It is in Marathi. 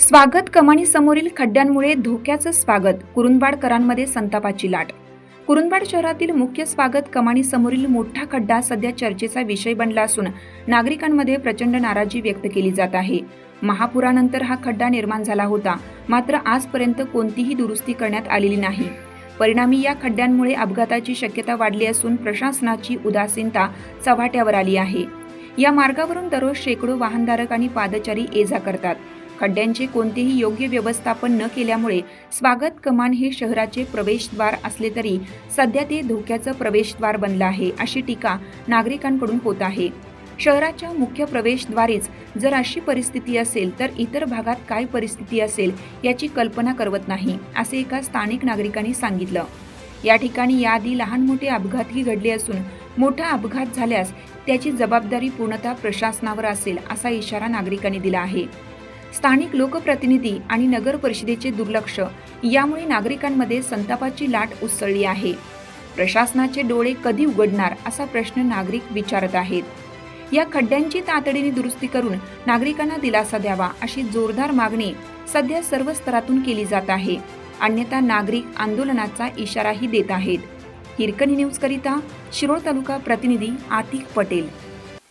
स्वागत कमानी समोरील खड्ड्यांमुळे धोक्याचं स्वागत कुरुंदवाडकरांमध्ये संतापाची लाट. कुरुंदवाड शहरातील मुख्य स्वागत कमानी समोरील मोठा खड्डा सध्या चर्चेचा विषय बनला असून नागरिकांमध्ये प्रचंड नाराजी व्यक्त केली जात आहे. महापुरानंतर हा खड्डा निर्माण झाला होता मात्र आजपर्यंत कोणतीही दुरुस्ती करण्यात आलेली नाही. परिणामी या खड्ड्यांमुळे अपघाताची शक्यता वाढली असून प्रशासनाची उदासीनता चव्हाट्यावर आली आहे. या मार्गावरून दररोज शेकडो वाहनधारक आणि पादचारी ये जा करतात. खड्ड्यांचे कोणतेही योग्य व्यवस्थापन न केल्यामुळे स्वागत कमान हे शहराचे प्रवेशद्वार असले तरी सध्या ते धोक्याचं प्रवेशद्वार बनलं आहे अशी टीका नागरिकांकडून होत आहे. शहराच्या मुख्य प्रवेशद्वारेच जर अशी परिस्थिती असेल तर इतर भागात काय परिस्थिती असेल याची कल्पना करवत नाही असे एका स्थानिक नागरिकांनी सांगितलं. या ठिकाणी याआधी लहान मोठे अपघातही घडले असून मोठा अपघात झाल्यास त्याची जबाबदारी पूर्णतः प्रशासनावर असेल असा इशारा नागरिकांनी दिला आहे. स्थानिक लोकप्रतिनिधी आणि नगर परिषदेचे दुर्लक्ष यामुळे नागरिकांमध्ये संतापाची लाट उसळली आहे. प्रशासनाचे डोळे कधी उघडणार असा प्रश्न नागरिक विचारत आहेत. या खड्ड्यांची तातडीने दुरुस्ती करून नागरिकांना दिलासा द्यावा अशी जोरदार मागणी सध्या सर्व स्तरातून केली जात आहे. अन्यथा नागरिक आंदोलनाचा इशाराही देत आहेत. हिरकणी न्यूजकरिता शिरोळ तालुका प्रतिनिधी आतिक पटेल.